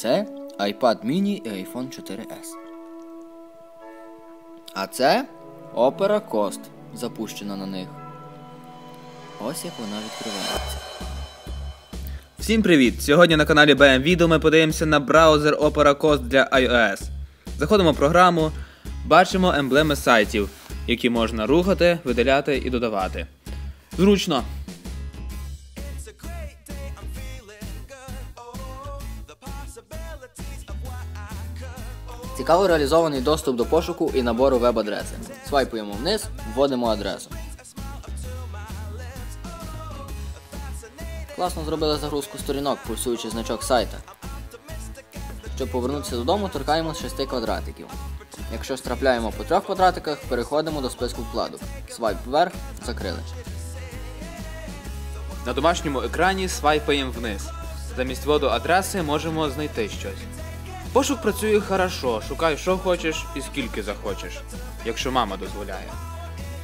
Це iPad mini і iPhone 4S. А це Opera Cost, запущена на них. Ось як вона відкривається. Всім привіт! Сьогодні на каналі BM Video ми подивимося на браузер Opera Cost для iOS. Заходимо в програму, бачимо емблеми сайтів, які можна рухати, видаляти і додавати. Зручно. Цікаво реалізований доступ до пошуку і набору веб-адреси. Свайпуємо вниз, вводимо адресу. Класно зробили загрузку сторінок, пульсуючи значок сайта. Щоб повернутися додому, торкаємо з 6 квадратиків. Якщо страпляємо по трьох квадратиках, переходимо до списку вкладок. Свайп вверх, закрили. На домашньому екрані свайпаємо вниз. Замість вводу адреси можемо знайти щось. Пошук працює хорошо, шукай, що хочеш і скільки захочеш, якщо мама дозволяє.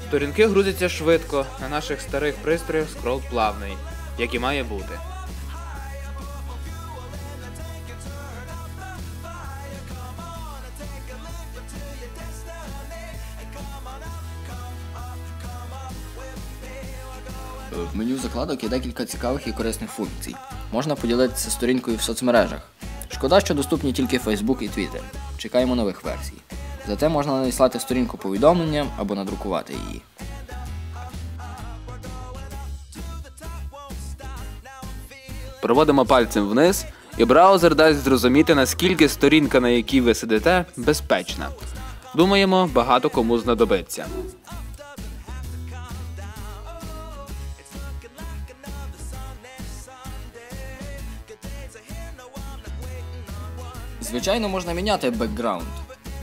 Сторінки грузяться швидко, на наших старих пристроях скрол плавний, як і має бути. В меню закладок є декілька цікавих і корисних функцій. Можна поділитися сторінкою в соцмережах. Шкода, що доступні тільки Facebook і Twitter. Чекаємо нових версій. Зате можна надіслати сторінку повідомленням або надрукувати її. Проводимо пальцем вниз, і браузер дасть зрозуміти, наскільки сторінка, на якій ви сидите, безпечна. Думаємо, багато кому знадобиться. Звичайно, можна міняти бекграунд.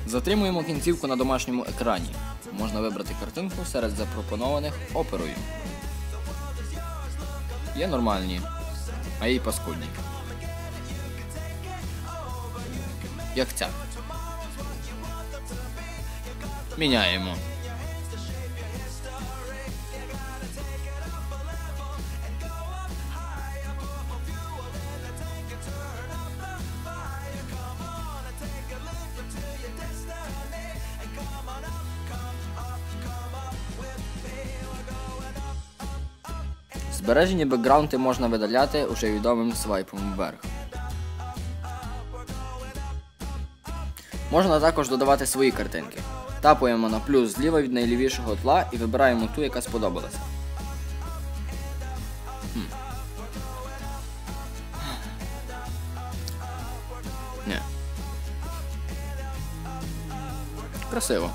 Затримуємо кінцівку на домашньому екрані. Можна вибрати картинку серед запропонованих оперою. Є нормальні, а є й паскудні. Як ця. Міняємо. Збережені бекграунди можна видаляти уже відомим свайпом вверх. Можна також додавати свої картинки. Тапуємо на плюс зліва від найлівішого тла і вибираємо ту, яка сподобалася. Красиво.